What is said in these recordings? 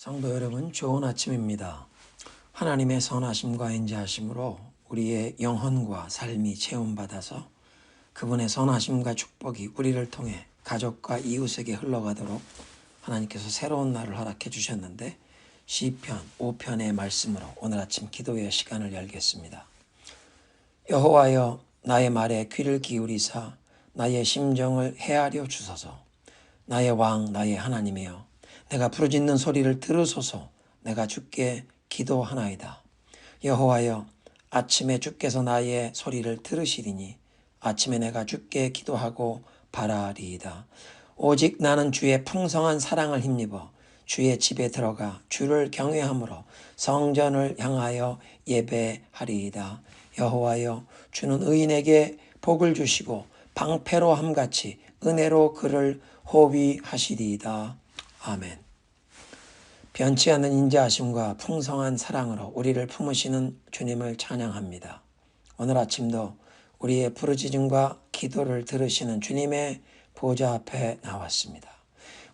성도 여러분, 좋은 아침입니다. 하나님의 선하심과 인자하심으로 우리의 영혼과 삶이 체험받아서 그분의 선하심과 축복이 우리를 통해 가족과 이웃에게 흘러가도록 하나님께서 새로운 날을 허락해 주셨는데 시편 5편의 말씀으로 오늘 아침 기도의 시간을 열겠습니다. 여호와여 나의 말에 귀를 기울이사 나의 심정을 헤아려 주소서 나의 왕 나의 하나님이여 내가 부르짖는 소리를 들으소서 내가 주께 기도하나이다. 여호와여 아침에 주께서 나의 소리를 들으시리니 아침에 내가 주께 기도하고 바라리이다. 오직 나는 주의 풍성한 사랑을 힘입어 주의 집에 들어가 주를 경외함으로 성전을 향하여 예배하리이다. 여호와여 주는 의인에게 복을 주시고 방패로 함같이 은혜로 그를 호위하시리이다. 아멘. 변치 않는 인자하심과 풍성한 사랑으로 우리를 품으시는 주님을 찬양합니다. 오늘 아침도 우리의 부르짖음과 기도를 들으시는 주님의 보좌 앞에 나왔습니다.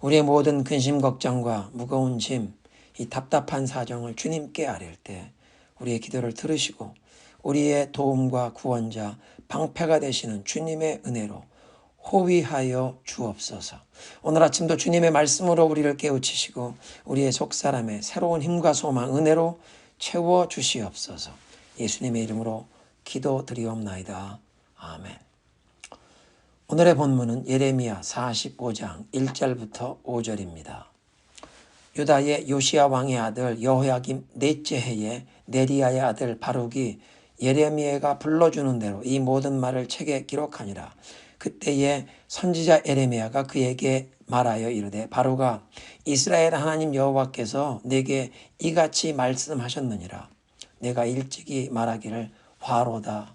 우리의 모든 근심 걱정과 무거운 짐, 이 답답한 사정을 주님께 아릴 때 우리의 기도를 들으시고 우리의 도움과 구원자, 방패가 되시는 주님의 은혜로 호위하여 주옵소서. 오늘 아침도 주님의 말씀으로 우리를 깨우치시고 우리의 속사람의 새로운 힘과 소망, 은혜로 채워 주시옵소서. 예수님의 이름으로 기도 드리옵나이다. 아멘. 오늘의 본문은 예레미야 45장 1절부터 5절입니다. 유다의 요시야 왕의 아들 여호야김 넷째 해에 네리야의 아들 바룩이 예레미야가 불러주는 대로 이 모든 말을 책에 기록하니라. 그때에 선지자 에레미야가 그에게 말하여 이르되 바로가 이스라엘 하나님 여호와께서 내게 이같이 말씀하셨느니라. 내가 일찍이 말하기를 화로다.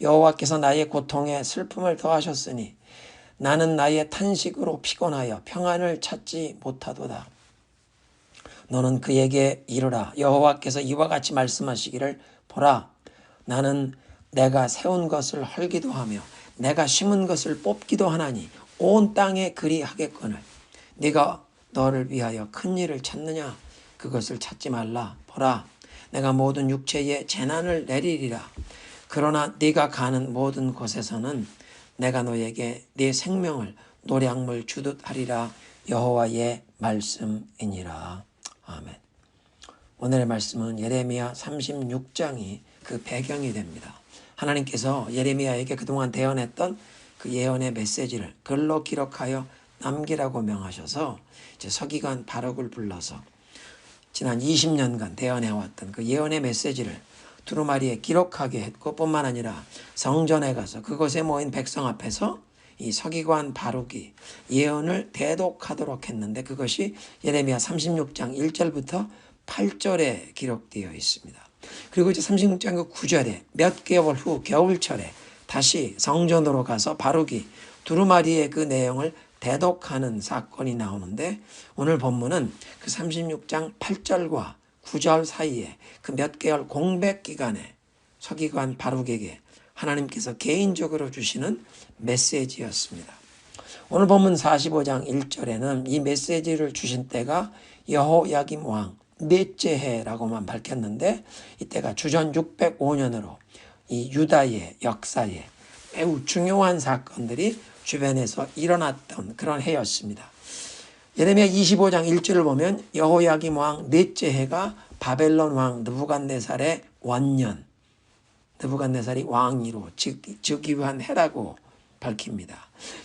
여호와께서 나의 고통에 슬픔을 더하셨으니 나는 나의 탄식으로 피곤하여 평안을 찾지 못하도다. 너는 그에게 이르라. 여호와께서 이와 같이 말씀하시기를 보라. 나는 내가 세운 것을 헐기도 하며 내가 심은 것을 뽑기도 하나니 온 땅에 그리하겠거늘. 네가 너를 위하여 큰 일을 찾느냐? 그것을 찾지 말라. 보라 내가 모든 육체에 재난을 내리리라. 그러나 네가 가는 모든 곳에서는 내가 너에게 네 생명을 노량물 주듯 하리라. 여호와의 말씀이니라. 아멘. 오늘의 말씀은 예레미야 36장이 그 배경이 됩니다 하나님께서 예레미야에게 그동안 대언했던 그 예언의 메시지를 글로 기록하여 남기라고 명하셔서 이제 서기관 바룩을 불러서 지난 20년간 대언해왔던 그 예언의 메시지를 두루마리에 기록하게 했고 뿐만 아니라 성전에 가서 그곳에 모인 백성 앞에서 이 서기관 바룩이 예언을 대독하도록 했는데 그것이 예레미야 36장 1절부터 8절에 기록되어 있습니다. 그리고 이제 36장 9절에 몇 개월 후 겨울철에 다시 성전으로 가서 바룩이 두루마리의 그 내용을 대독하는 사건이 나오는데 오늘 본문은 그 36장 8절과 9절 사이에 그 몇 개월 공백 기간에 서기관 바룩에게 하나님께서 개인적으로 주시는 메시지였습니다. 오늘 본문 45장 1절에는 이 메시지를 주신 때가 여호야김 왕 넷째 해라고만 밝혔는데 이때가 주전 605년으로 이 유다의 역사에 매우 중요한 사건들이 주변에서 일어났던 그런 해였습니다. 예레미야 25장 1절을 보면 여호야김 왕 넷째 해가 바벨론 왕 느부갓네살의 원년 느부갓네살이 왕위로 즉위한 해라고 밝힙니다.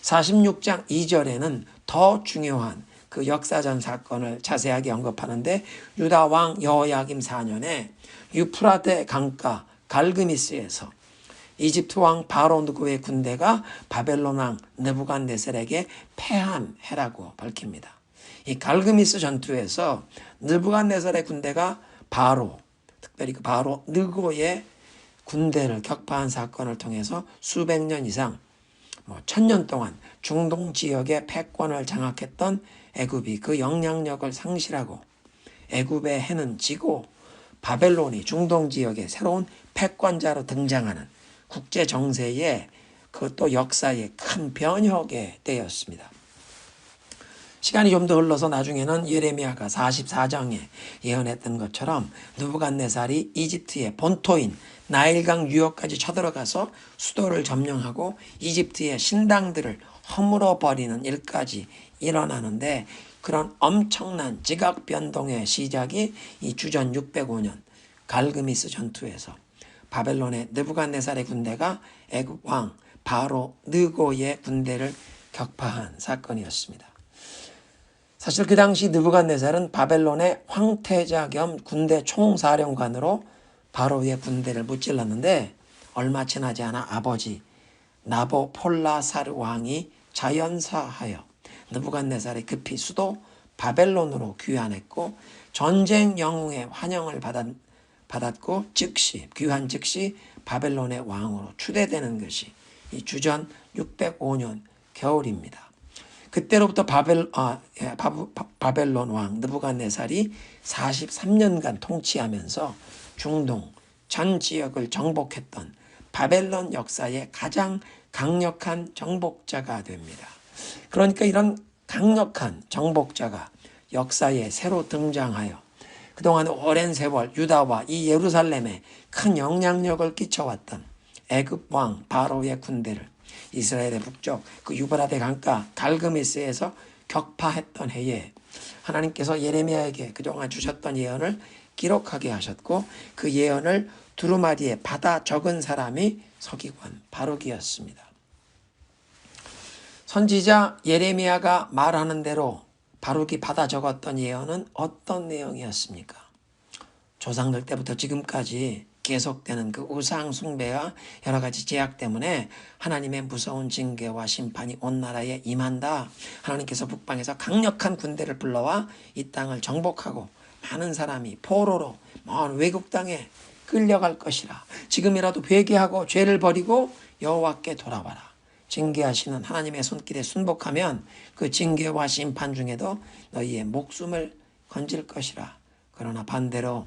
46장 2절에는 더 중요한 그 역사전 사건을 자세하게 언급하는데 유다 왕 여호야김 4년에 유프라테 강가 갈그미스에서 이집트 왕 바로 누구의 군대가 바벨론 왕 느부갓네살에게 패한 해라고 밝힙니다. 이 갈그미스 전투에서 느부갓네살의 군대가 바로 특별히 그 바로 느고의 군대를 격파한 사건을 통해서 수백 년 이상 뭐 천년 동안 중동 지역의 패권을 장악했던 애굽이 그 영향력을 상실하고 애굽의 해는 지고 바벨론이 중동 지역의 새로운 패권자로 등장하는 국제 정세에 그것도 역사의 큰 변혁의 때였습니다. 시간이 좀 더 흘러서 나중에는 예레미야가 44장에 예언했던 것처럼 느부갓네살이 이집트의 본토인 나일강 유역까지 쳐들어가서 수도를 점령하고 이집트의 신당들을 허물어 버리는 일까지 일어나는데 그런 엄청난 지각 변동의 시작이 이 주전 605년 갈그미스 전투에서 바벨론의 느부갓네살의 군대가 애굽 왕 바로 느고의 군대를 격파한 사건이었습니다. 사실 그 당시 느부갓네살은 바벨론의 황태자 겸 군대 총사령관으로 바로의 군대를 무찔렀는데 얼마 지나지 않아 아버지 나보폴라사르 왕이 자연사하여 느부갓네살이 급히 수도 바벨론으로 귀환했고 전쟁 영웅의 환영을 받았, 받았고 즉시 귀환 즉시 바벨론의 왕으로 추대되는 것이 이 주전 605년 겨울입니다. 그때로부터 바벨, 아, 예, 바벨론 왕 느부갓네살이 43년간 통치하면서 중동 전 지역을 정복했던 바벨론 역사의 가장 강력한 정복자가 됩니다. 그러니까 이런 강력한 정복자가 역사에 새로 등장하여 그동안 오랜 세월 유다와 이 예루살렘에 큰 영향력을 끼쳐왔던 애굽 왕 바로의 군대를 이스라엘의 북쪽 그 유브라데 강가 갈그미스에서 격파했던 해에 하나님께서 예레미야에게 그동안 주셨던 예언을 기록하게 하셨고 그 예언을 두루마리에 받아 적은 사람이 서기관 바룩이었습니다. 선지자 예레미야가 말하는 대로 바룩이 받아 적었던 예언은 어떤 내용이었습니까? 조상들 때부터 지금까지 계속되는 그 우상 숭배와 여러 가지 제약 때문에 하나님의 무서운 징계와 심판이 온 나라에 임한다. 하나님께서 북방에서 강력한 군대를 불러와 이 땅을 정복하고 많은 사람이 포로로 먼 외국 땅에 끌려갈 것이라. 지금이라도 회개하고 죄를 버리고 여호와께 돌아와라. 징계하시는 하나님의 손길에 순복하면 그 징계와 심판 중에도 너희의 목숨을 건질 것이라. 그러나 반대로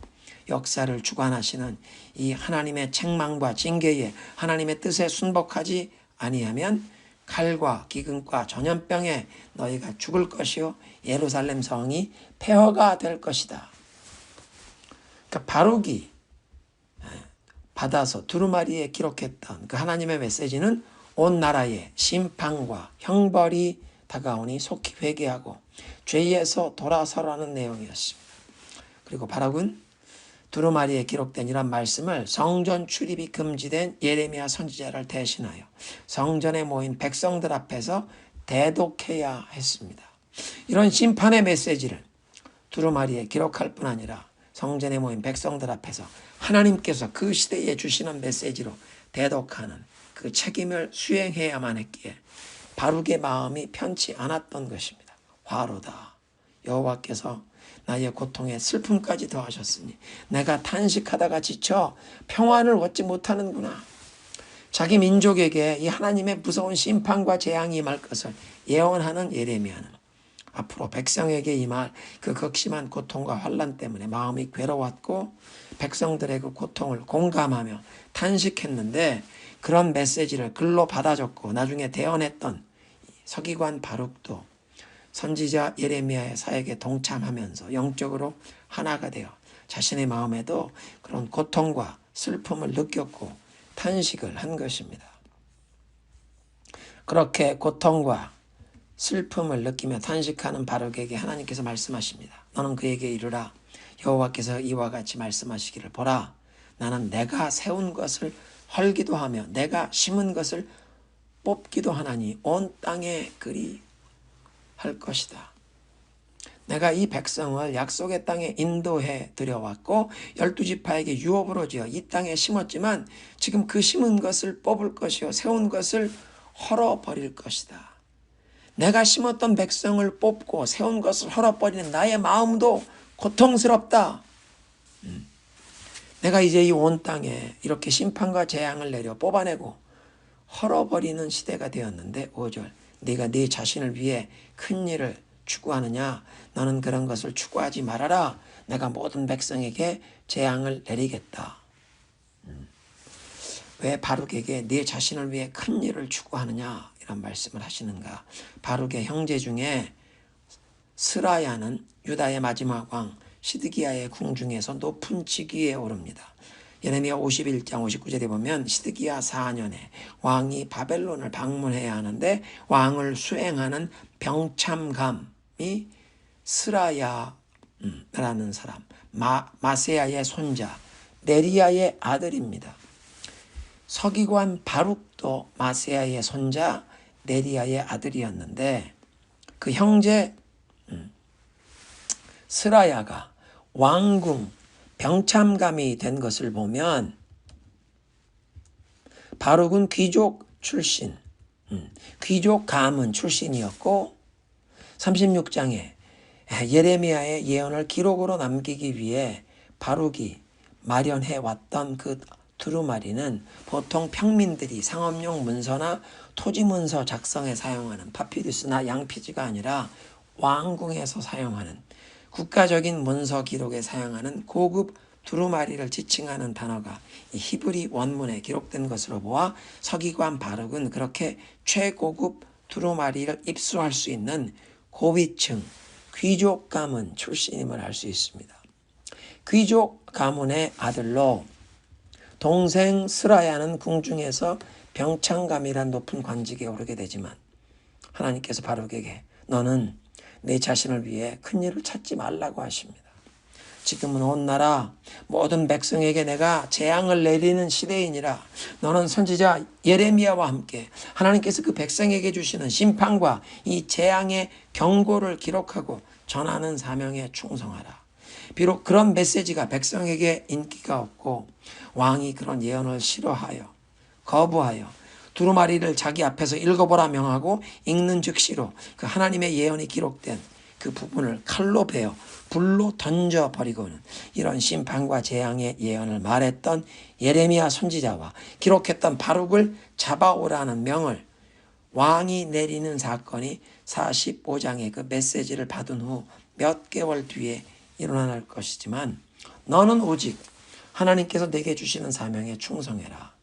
역사를 주관하시는 이 하나님의 책망과 징계에 하나님의 뜻에 순복하지 아니하면 칼과 기근과 전염병에 너희가 죽을 것이요 예루살렘 성이 폐허가 될 것이다. 그러니까 바룩이 받아서 두루마리에 기록했던 그 하나님의 메시지는 온 나라에 심판과 형벌이 다가오니 속히 회개하고 죄에서 돌아서라는 내용이었습니다. 그리고 바락은 두루마리에 기록된 이런 말씀을 성전 출입이 금지된 예레미야 선지자를 대신하여 성전에 모인 백성들 앞에서 대독해야 했습니다. 이런 심판의 메시지를 두루마리에 기록할 뿐 아니라 성전에 모인 백성들 앞에서 하나님께서 그 시대에 주시는 메시지로 대독하는 그 책임을 수행해야만 했기에 바룩의 마음이 편치 않았던 것입니다. 화로다. 여호와께서 나의 고통에 슬픔까지 더하셨으니 내가 탄식하다가 지쳐 평안을 얻지 못하는구나. 자기 민족에게 이 하나님의 무서운 심판과 재앙이 임할 것을 예언하는 예레미야는 앞으로 백성에게 임할 그 극심한 고통과 환란 때문에 마음이 괴로웠고 백성들의 그 고통을 공감하며 탄식했는데 그런 메시지를 글로 받아줬고 나중에 대언했던 서기관 바룩도 선지자 예레미야의 사역에 동참하면서 영적으로 하나가 되어 자신의 마음에도 그런 고통과 슬픔을 느꼈고 탄식을 한 것입니다. 그렇게 고통과 슬픔을 느끼며 탄식하는 바룩에게 하나님께서 말씀하십니다. 너는 그에게 이르라 여호와께서 이와 같이 말씀하시기를 보라 나는 내가 세운 것을 헐기도 하며 내가 심은 것을 뽑기도 하나니 온 땅에 그리 할 것이다. 내가 이 백성을 약속의 땅에 인도해 들여왔고 열두 지파에게 유업으로 지어 이 땅에 심었지만 지금 그 심은 것을 뽑을 것이요 세운 것을 헐어버릴 것이다. 내가 심었던 백성을 뽑고 세운 것을 헐어버리는 나의 마음도 고통스럽다. 음. 내가 이제 이 온 땅에 이렇게 심판과 재앙을 내려 뽑아내고 헐어버리는 시대가 되었는데 5절 네가 네 자신을 위해 큰 일을 추구하느냐? 너는 그런 것을 추구하지 말아라. 내가 모든 백성에게 재앙을 내리겠다. 음. 왜 바룩에게 네 자신을 위해 큰 일을 추구하느냐? 이런 말씀을 하시는가? 바룩의 형제 중에 스라야는 유다의 마지막 왕 시드기야의 궁중에서 높은 직위에 오릅니다. 예레미야 51장 59절에 보면 시드기야 4년에 왕이 바벨론을 방문해야 하는데 왕을 수행하는 병참감이 스라야라는 사람 마, 마세야의 손자 네리야의 아들입니다. 서기관 바룩도 마세야의 손자 네리야의 아들이었는데 그 형제 음, 스라야가 왕궁 병참감이 된 것을 보면 바룩은 귀족 출신, 음, 귀족 가문 출신이었고 36장에 예레미야의 예언을 기록으로 남기기 위해 바룩이 마련해 왔던 그 두루마리는 보통 평민들이 상업용 문서나 토지 문서 작성에 사용하는 파피루스나 양피지가 아니라 왕궁에서 사용하는 국가적인 문서 기록에 사용하는 고급 두루마리를 지칭하는 단어가 히브리 원문에 기록된 것으로 보아 서기관 바룩은 그렇게 최고급 두루마리를 입수할 수 있는 고위층 귀족 가문 출신임을 알 수 있습니다. 귀족 가문의 아들로 동생 스라야는 궁중에서 병창감이란 높은 관직에 오르게 되지만 하나님께서 바룩에게 너는 내 자신을 위해 큰 일을 찾지 말라고 하십니다. 지금은 온 나라 모든 백성에게 내가 재앙을 내리는 시대이니라 너는 선지자 예레미야와 함께 하나님께서 그 백성에게 주시는 심판과 이 재앙의 경고를 기록하고 전하는 사명에 충성하라. 비록 그런 메시지가 백성에게 인기가 없고 왕이 그런 예언을 싫어하여 거부하여 두루마리를 자기 앞에서 읽어보라 명하고 읽는 즉시로 그 하나님의 예언이 기록된 그 부분을 칼로 베어 불로 던져 버리고는 이런 심판과 재앙의 예언을 말했던 예레미야 선지자와 기록했던 바룩을 잡아오라는 명을 왕이 내리는 사건이 45장의 그 메시지를 받은 후 몇 개월 뒤에 일어날 것이지만 너는 오직 하나님께서 내게 주시는 사명에 충성해라.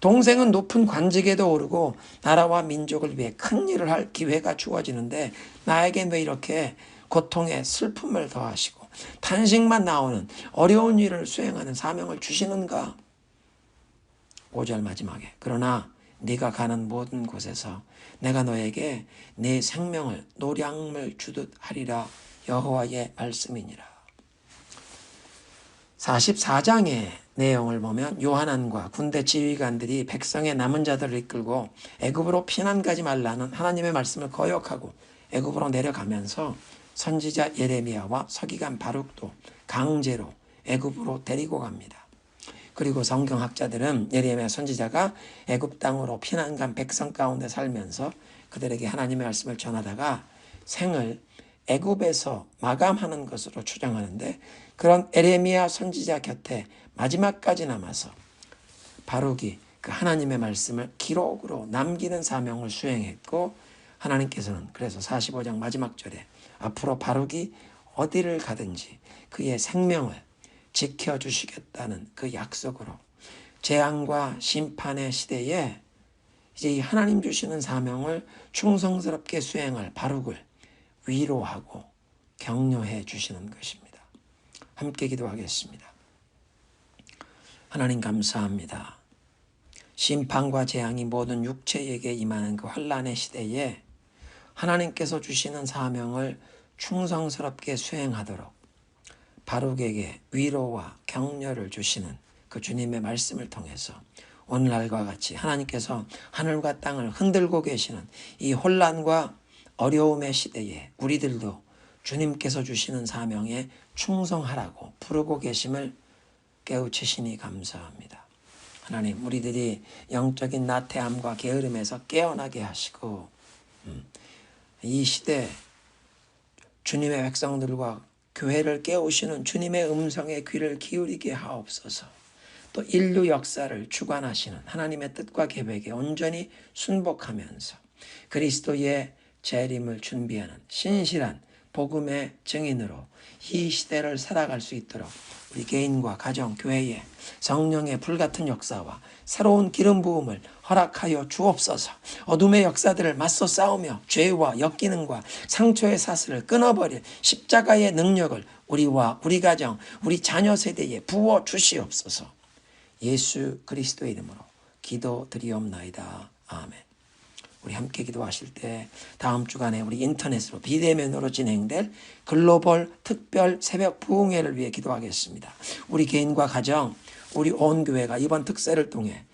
동생은 높은 관직에도 오르고 나라와 민족을 위해 큰 일을 할 기회가 주어지는데 나에겐 왜 이렇게 고통에 슬픔을 더하시고 탄식만 나오는 어려운 일을 수행하는 사명을 주시는가? 5절 마지막에 그러나 네가 가는 모든 곳에서 내가 너에게 내 생명을 노량물 주듯 하리라 여호와의 말씀이니라. 44장의 내용을 보면 요한안과 군대 지휘관들이 백성의 남은 자들을 이끌고 애굽으로 피난 가지 말라는 하나님의 말씀을 거역하고 애굽으로 내려가면서 선지자 예레미야와 서기관 바룩도 강제로 애굽으로 데리고 갑니다. 그리고 성경학자들은 예레미야 선지자가 애굽 땅으로 피난 간 백성 가운데 살면서 그들에게 하나님의 말씀을 전하다가 생을 애굽에서 마감하는 것으로 추정하는데 그런 에레미야 선지자 곁에 마지막까지 남아서 바룩이 그 하나님의 말씀을 기록으로 남기는 사명을 수행했고 하나님께서는 그래서 45장 마지막 절에 앞으로 바룩이 어디를 가든지 그의 생명을 지켜주시겠다는 그 약속으로 재앙과 심판의 시대에 이제 이 하나님 주시는 사명을 충성스럽게 수행할 바룩을 위로하고 격려해 주시는 것입니다. 함께 기도하겠습니다. 하나님 감사합니다. 심판과 재앙이 모든 육체에게 임하는 그 환란의 시대에 하나님께서 주시는 사명을 충성스럽게 수행하도록 바룩에게 위로와 격려를 주시는 그 주님의 말씀을 통해서 오늘날과 같이 하나님께서 하늘과 땅을 흔들고 계시는 이 혼란과 어려움의 시대에 우리들도 주님께서 주시는 사명에 충성하라고 부르고 계심을 깨우치시니 감사합니다. 하나님, 우리들이 영적인 나태함과 게으름에서 깨어나게 하시고, 음, 이 시대 주님의 백성들과 교회를 깨우시는 주님의 음성에 귀를 기울이게 하옵소서. 또 인류 역사를 주관하시는 하나님의 뜻과 계획에 온전히 순복하면서 그리스도의 재림을 준비하는 신실한 복음의 증인으로 이 시대를 살아갈 수 있도록 우리 개인과 가정, 교회에 성령의 불같은 역사와 새로운 기름 부음을 허락하여 주옵소서. 어둠의 역사들을 맞서 싸우며 죄와 역기능과 상처의 사슬을 끊어버릴 십자가의 능력을 우리와 우리 가정, 우리 자녀 세대에 부어 주시옵소서. 예수 그리스도의 이름으로 기도드리옵나이다. 아멘. 우리 함께 기도하실 때 다음 주간에 우리 인터넷으로 비대면으로 진행될 글로벌 특별 새벽 부흥회를 위해 기도하겠습니다. 우리 개인과 가정, 우리 온 교회가 이번 특세를 통해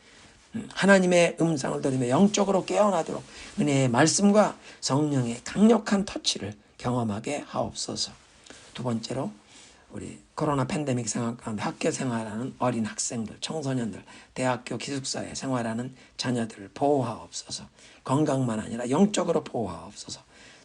음, 하나님의 음성을 들으며 영적으로 깨어나도록 은혜의 말씀과 성령의 강력한 터치를 경험하게 하옵소서. 두 번째로 우리 코로나 팬데믹 상황 가운데 학교 생활하는 어린 학생들, 청소년들, 대학교 기숙사에 생활하는 자녀들을 보호하옵소서. 건강만 아니라 영적으로 보호하옵소서.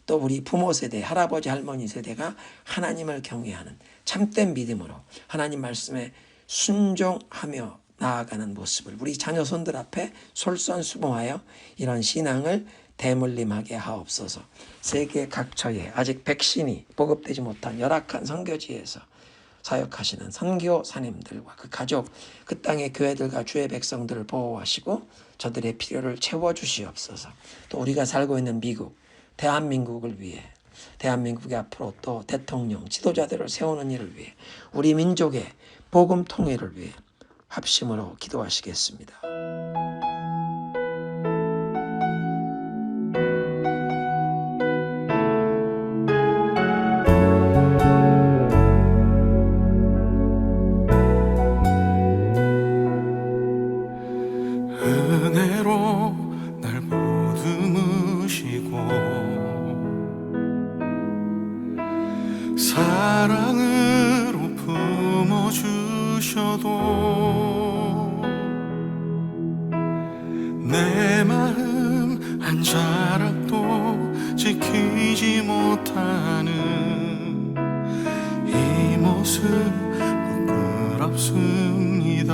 또 우리 부모 세대, 할아버지, 할머니 세대가 하나님을 경외하는 참된 믿음으로 하나님 말씀에 순종하며 나아가는 모습을 우리 자녀 손들 앞에 솔선수범하여 이런 신앙을 대물림하게 하옵소서. 세계 각처에 아직 백신이 보급되지 못한 열악한 선교지에서 사역하시는 선교 사님들과 그 가족, 그 땅의 교회들과 주의 백성들을 보호하시고 저들의 필요를 채워 주시옵소서. 또 우리가 살고 있는 미국, 대한민국을 위해 대한민국의 앞으로 또 대통령, 지도자들을 세우는 일을 위해 우리 민족의 복음 통일을 위해 합심으로 기도하시겠습니다. 모습 부끄럽습니다.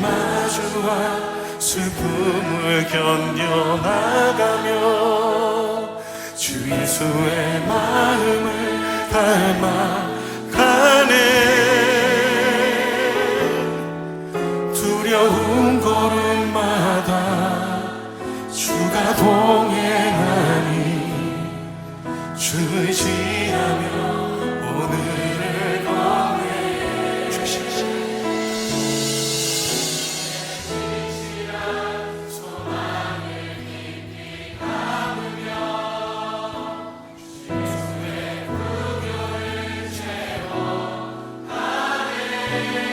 마주와 슬픔을 견뎌나가며 주 예수의 마음을 닮아가네. 두려운 걸음마다 주가 동행하니 주 의지하며 Amen.